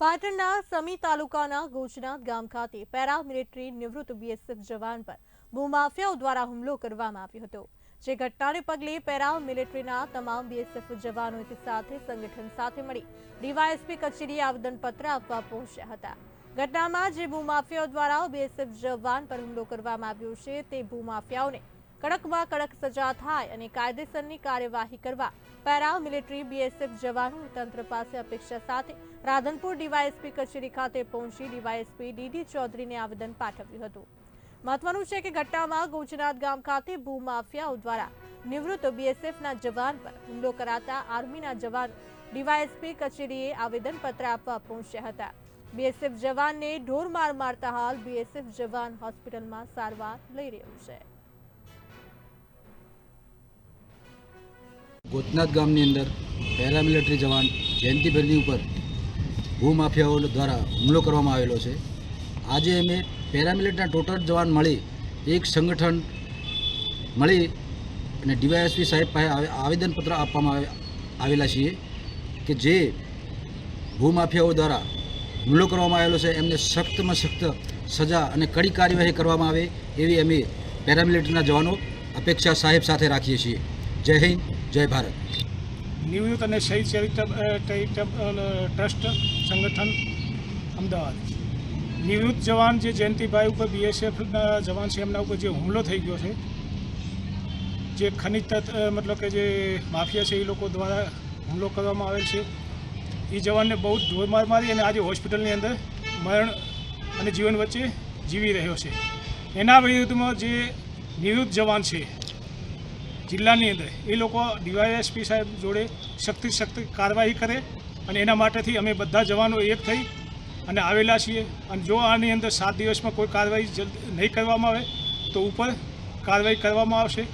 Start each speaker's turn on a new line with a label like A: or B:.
A: પાટણના સમી તાલુકાના ગોચનાથ ગામ ખાતે પેરામિલિટરી નિવૃત્ત બીએસએફ જવાન પર ભૂમાફિયાઓ દ્વારા હુમલો કરવામાં આવ્યો હતો. જે ઘટનાને પગલે પેરામિલિટરીના તમામ બીએસએફ જવાનો સાથે સંગઠન સાથે મળી ડીવાયએસપી કચેરીએ આવેદનપત્ર આપવા પહોંચ્યા હતા. ઘટનામાં જે ભૂમાફિયાઓ દ્વારા બીએસએફ જવાન પર હુમલો કરવામાં આવ્યો છે તે ભૂમાફિયાઓને કડકમાં કડક સજા થાય અને કાયદેસરની કાર્યવાહી કરવા પેરામિલિટરી બીએસએફ જવાનો તંત્ર પાસે અપેક્ષા સાથે રાધનપુર ડીવાયએસપી કચેરી ખાતે પહોંચી ડીવાયએસપી ડીડી ચૌધરીને આવેદન પાઠવ્યું હતું. મહત્વનું છે કે ઘટનામાં ગોચનાથ ગામ ખાતે ભૂમાફિયાઓ દ્વારા નિવૃત્ત બીએસએફના જવાન પર હુમલો કરાતા આર્મીના જવાનો ડીવાયએસપી કચેરીએ આવેદનપત્ર આપવા પહોંચ્યા હતા. બીએસએફ જવાનને ઢોર માર મારતા હાલ બીએસએફ જવાન હોસ્પિટલમાં સારવાર લઈ રહ્યું છે.
B: ગોતનાથ ગામની અંદર પેરામિલિટરી જવાન જયંતિભાઈની ઉપર ભૂમાફિયાઓ દ્વારા હુમલો કરવામાં આવેલો છે. આજે અમે પેરામિલિટરીના ટોટલ જવાન મળી એક સંગઠન મળી અને ડીવાયએસપી સાહેબ પાસે આવે- આવેદનપત્ર આપવામાં આવે- આવેલા છીએ કે જે ભૂમાફિયાઓ દ્વારા હુમલો કરવામાં આવેલો છે, એમને સખ્તમાં સખ્ત સજા અને કડી કાર્યવાહી કરવામાં આવે એવી અમે પેરામિલિટરીના જવાનો અપેક્ષા સાહેબ સાથે રાખીએ છીએ. જય હિન્દ. જય ભારત.
C: નિવૃત્ત અને શહીદ ચેરિટેબલ ટ્રસ્ટ સંગઠન અમદાવાદ. નિવૃત્ત જવાન જે જયંતિભાઈ ઉપર બીએસએફના જવાન છે, એમના ઉપર જે હુમલો થઈ ગયો છે, જે ખનિજ મતલબ કે જે માફિયા છે, એ લોકો દ્વારા હુમલો કરવામાં આવેલ છે. એ જવાનને બહુ જ ઢોરમાર મારી અને આજે હોસ્પિટલની અંદર મરણ અને જીવન વચ્ચે જીવી રહ્યો છે. એના વિરુદ્ધમાં જે નિવૃત્ત જવાન છે જિલ્લાની અંદર એ લોકો ડીવાયએસપી સાહેબ જોડે શક્તિ શક્તિ કાર્યવાહી કરે અને એના માટેથી અમે બધા જવાનો એક થઈ અને આવેલા છીએ. અને જો આની અંદર સાત દિવસમાં કોઈ કાર્યવાહી નહીં કરવામાં આવે તો ઉપર કાર્યવાહી કરવામાં આવશે.